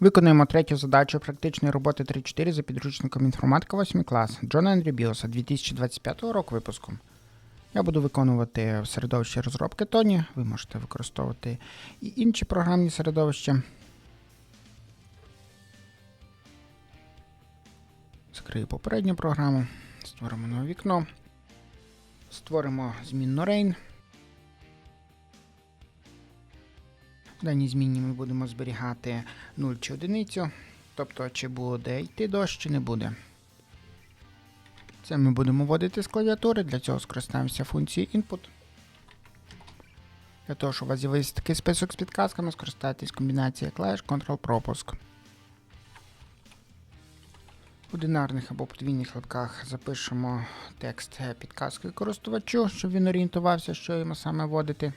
Виконуємо третю задачу практичної роботи 3.4 за підручником інформатика 8 клас Джона Ендрі Біоса 2025 року випуску. Я буду виконувати в середовищі розробки Тоні. Ви можете використовувати і інші програмні середовища. Закрию попередню програму. Створимо нове вікно. Створимо змінну rain. В даній ми будемо зберігати 0 чи одиницю, тобто чи буде йти дощ, чи не буде. Це ми будемо вводити з клавіатури, для цього скористаємося функцією input. Для того, щоб у вас з'явився такий список з підказками, скористайтесь комбінацією клавіш Ctrl-пропуск. В одинарних або подвійних лапках запишемо текст підказки користувачу, щоб він орієнтувався, що йому саме вводити.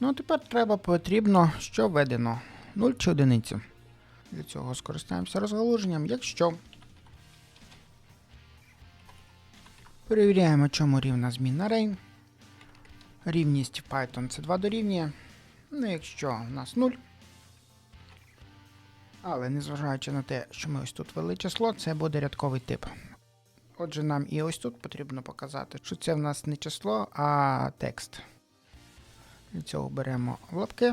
Ну, а тепер треба потрібно, що введено 0 чи одиницю. Для цього скористаємося розгалуженням, якщо. Перевіряємо, чому рівна змінна rain. Рівність в Python це 2 дорівнює. Ну, якщо у нас 0. Але незважаючи на те, що ми ось тут ввели число, це буде рядковий тип. Отже, нам і ось тут потрібно показати, що це в нас не число, а текст. Для цього беремо лапки.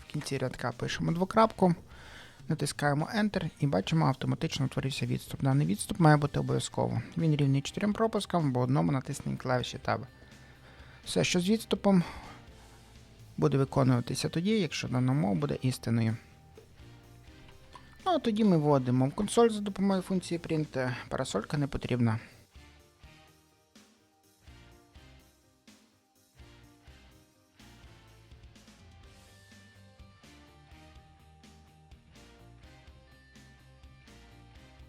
В кінці рядка пишемо двокрапку, натискаємо Enter і бачимо, автоматично утворився відступ. Даний відступ має бути обов'язково. Він рівний 4 пропускам, бо одному натисненні клавіші Tab. Все, що з відступом, буде виконуватися тоді, якщо дана мова буде істиною. Ну, а тоді ми вводимо в консоль за допомогою функції print. Парасолька не потрібна.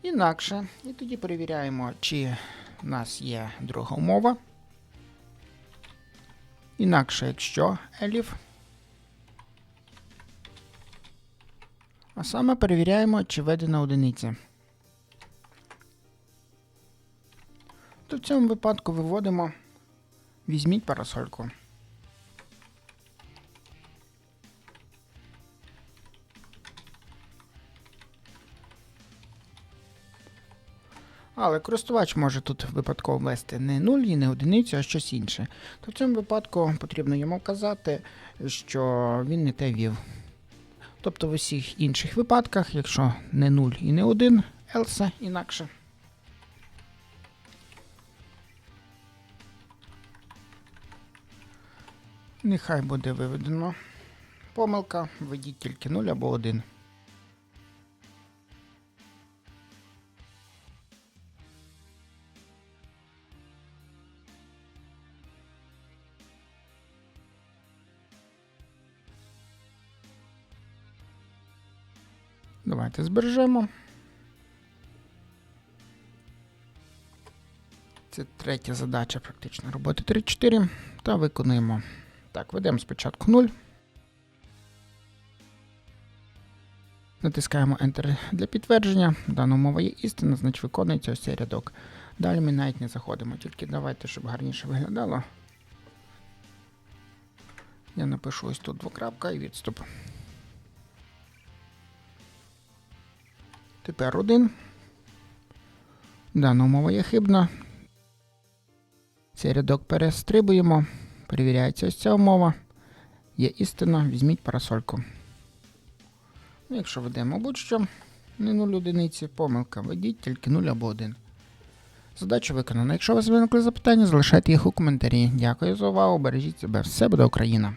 Інакше. І тоді перевіряємо, чи в нас є друга умова. Інакше, якщо еліф. А саме перевіряємо, чи введена одиниця. То в цьому випадку виводимо візьміть парасольку. Але користувач може тут випадково ввести не 0 і не одиницю, а щось інше. То в цьому випадку потрібно йому вказати, що він не те вів. Тобто в усіх інших випадках, якщо не 0 і не 1, else інакше. Нехай буде виведено помилка, введіть тільки 0 або 1. Давайте збережемо. Це третя задача практично роботи 3-4. Та виконуємо. Так, ведемо спочатку 0. Натискаємо Enter для підтвердження. Дана умова є істина, значить виконується ось цей рядок. Далі ми навіть не заходимо, тільки давайте, щоб гарніше виглядало. Я напишу ось тут двокрапка і відступ. Тепер один. Дана умова є хибна. Цей рядок перестрибуємо. Перевіряється ось ця умова. Є істина, візьміть парасольку. Ну, якщо ведемо будь-що, не 0 одиниці, помилка, ведіть тільки 0 або 1. Задача виконана. Якщо у вас виникли запитання, залишайте їх у коментарі. Дякую за увагу, бережіть себе. Все буде Україна!